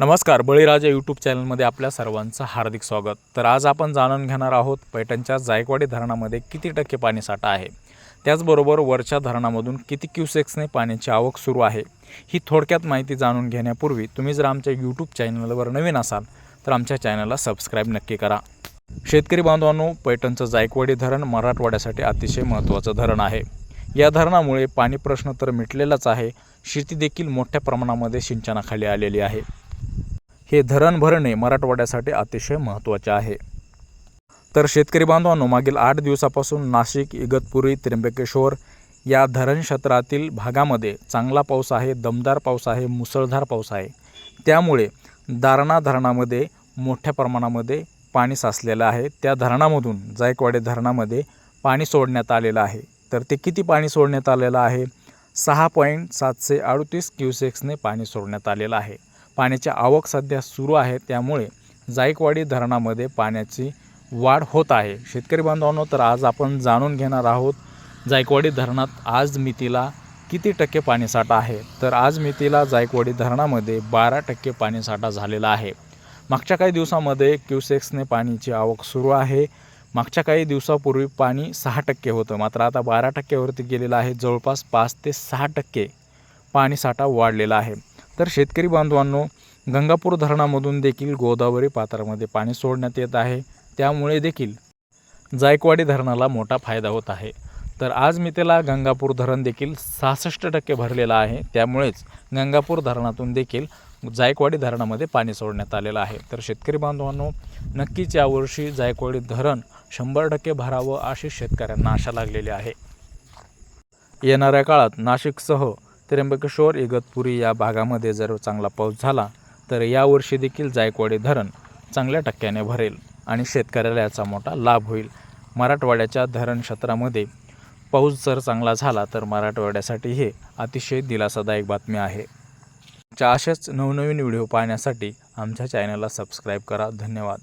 नमस्कार बळीराजा यूट्यूब चॅनलमध्ये आपल्या सर्वांचं हार्दिक स्वागत. तर आज आपण जाणून घेणार आहोत पैठणच्या जायकवाडी धरणामध्ये किती टक्के पाणीसाठा आहे. त्याचबरोबर वरच्या धरणामधून किती क्युसेक्सने पाण्याची आवक सुरू आहे ही थोडक्यात माहिती जाणून घेण्यापूर्वी तुम्ही जर आमच्या यूट्यूब चॅनलवर नवीन असाल तर आमच्या चॅनलला सबस्क्राईब नक्की करा. शेतकरी बांधवांनो पैठणचं जायकवाडी धरण मराठवाड्यासाठी अतिशय महत्त्वाचं धरण आहे. या धरणामुळे पाणी प्रश्न तर मिटलेलाच आहे शेती देखील मोठ्या प्रमाणामध्ये सिंचनाखाली आलेली आहे. हे धरण भरणे मराठवाड्यासाठी अतिशय महत्त्वाचे आहे. तर शेतकरी बांधवांनो मागील आठ दिवसापासून नाशिक इगतपुरी त्र्यंबकेश्वर या धरण क्षेत्रातील भागामध्ये चांगला पाऊस आहे दमदार पाऊस आहे मुसळधार पाऊस आहे. त्यामुळे दारणा धरणामध्ये मोठ्या प्रमाणामध्ये पाणी साचलेलं आहे. त्या धरणामधून जायकवाडी धरणामध्ये पाणी सोडण्यात आलेलं आहे. तर ते किती पाणी सोडण्यात आलेलं आहे? सहा पॉईंट सातशे अडतीस क्युसेक्सने पाणी सोडण्यात आलेलं आहे. पाण्याची आवक सध्या सुरू आहे त्यामुळे जायकवाडी धरणामध्ये पाण्याची वाढ होत आहे. शेतकरी बांधवांनो तर आज आपण जाणून घेणार आहोत जायकवाडी धरणात आज मितीला किती टक्के पाणीसाठा आहे? तर आज मितीला जायकवाडी धरणामध्ये बारा टक्के पाणीसाठा झालेला आहे. मागच्या काही दिवसामध्ये क्युसेक्सने पाण्याची आवक सुरू आहे. मागच्या काही दिवसापूर्वी पाणी सहा टक्के होतं मात्र आता बारा टक्क्यावरती गेलेलं आहे. जवळपास पाच ते सहा टक्के पाणीसाठा वाढलेला आहे. तर शेतकरी बांधवांनो गंगापूर धरणामधून देखील गोदावरी पात्रामध्ये पाणी सोडण्यात येत आहे. त्यामुळे देखील जायकवाडी धरणाला मोठा फायदा होत आहे. तर आज मी त्याला गंगापूर धरण देखील सहासष्ट टक्के भरलेलं आहे. त्यामुळेच गंगापूर धरणातून देखील जायकवाडी धरणामध्ये पाणी सोडण्यात आलेलं आहे. तर शेतकरी बांधवांनो नक्कीच यावर्षी जायकवाडी धरण शंभर टक्के भरावं अशी शेतकऱ्यांना आशा लागलेली आहे. येणाऱ्या काळात नाशिकसह त्र्यंबकेश्वर इगतपुरी या भागामध्ये जर चांगला पाऊस झाला तर यावर्षी देखील जायकवाडी धरण चांगल्या टक्क्याने भरेल आणि शेतकऱ्याला याचा मोठा लाभ होईल. मराठवाड्याच्या धरण क्षेत्रामध्ये पाऊस जर चांगला झाला तर मराठवाड्यासाठी हे अतिशय दिलासादायक बातमी आहे. च्या अशाच नवनवीन व्हिडिओ पाहण्यासाठी आमच्या चॅनलला सबस्क्राईब करा. धन्यवाद.